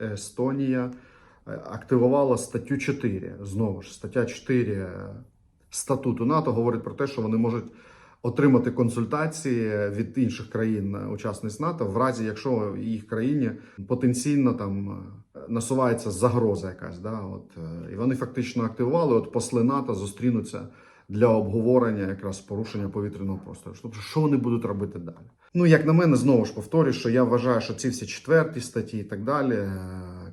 Естонія е, активувала статтю 4. Знову ж, стаття 4 статуту НАТО говорить про те, що вони можуть отримати консультації від інших країн-учасниць НАТО, в разі якщо їх країні потенційно там е, насувається загроза якась. Да? От, е, і вони фактично активували, от посли НАТО зустрінуться для обговорення якраз порушення повітряного простору. Тобто, що вони будуть робити далі? Ну, як на мене, знову ж повторюю, що я вважаю, що ці всі четверті статті і так далі, е,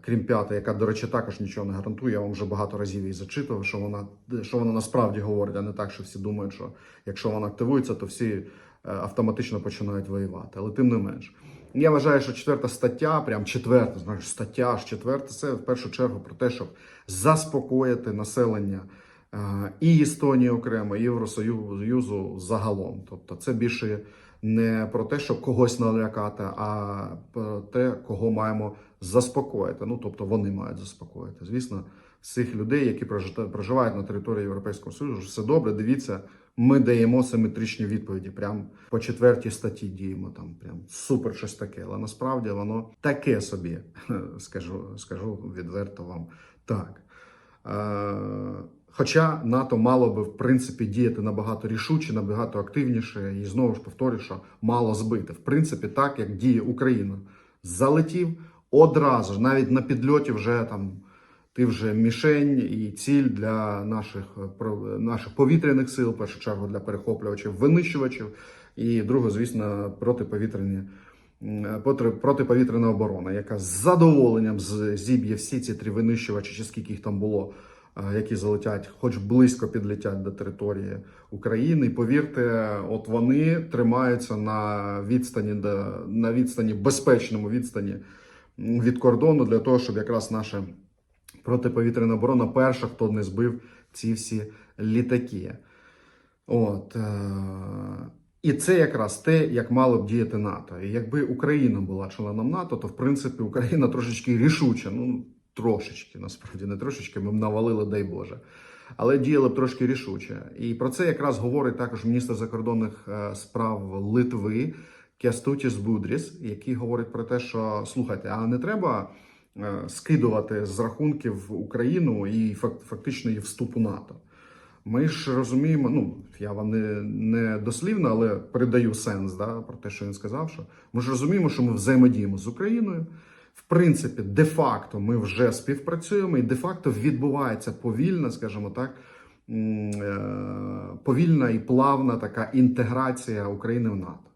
крім п'ятої, яка, до речі, також нічого не гарантує. Я вам вже багато разів її зачитував, що вона що вона насправді говорить, а не так, що всі думають, що якщо вона активується, то всі е, автоматично починають воювати. Але тим не менш. Я вважаю, що четверта стаття, прям четверта, знаєш, стаття аж четверта, це в першу чергу про те, щоб заспокоїти населення і Естонії окремо, і Євросоюзу загалом. Тобто, це більше не про те, щоб когось налякати, а про те, кого маємо заспокоїти. Ну тобто вони мають заспокоїти. Звісно, цих людей, які прожи- проживають на території Європейського Союзу, все добре. Дивіться, ми даємо симетричні відповіді. Прям по четвертій статті діємо там. Прям супер щось таке. Але насправді воно таке собі. Скажу, скажу відверто вам так. Е, Хоча НАТО мало би в принципі діяти набагато рішуче, набагато активніше, і знову ж повторюю, що мало збити. В принципі, так як діє Україна. Залетів одразу ж, навіть на підльоті вже там ти вже мішень і ціль для наших, е, наших повітряних сил, в першу чергу для перехоплювачів, винищувачів, і друге, звісно, протиповітряні. Протиповітряна оборона, яка з задоволенням зіб'є всі ці три винищувачі, чи скільки їх там було, е, які залетять, хоч близько підлетять до території України. І повірте, от вони тримаються на відстані, на відстані, безпечному відстані від кордону, для того, щоб якраз наша протиповітряна оборона перша, хто не збив ці всі літаки. От, е- і це якраз те, як мало б діяти НАТО. І якби Україна була членом НАТО, то в принципі Україна трошечки рішуча. Ну трошечки, насправді не трошечки, ми б навалили, дай Боже. Але діяли б трошки рішуче. І про це якраз говорить також міністр закордонних е, справ Литви Кястутіс Будріс, який говорить про те, що слухайте, а не треба е, скидувати з рахунків Україну і фак- фактично її вступ у НАТО. Ми ж розуміємо, ну я вам не, не дослівно, але передаю сенс да, про те, що він сказав. Що ми ж розуміємо, що ми взаємодіємо з Україною. В принципі, де-факто ми вже співпрацюємо, і де-факто відбувається повільна, скажімо так, е, повільна і плавна така інтеграція України в НАТО.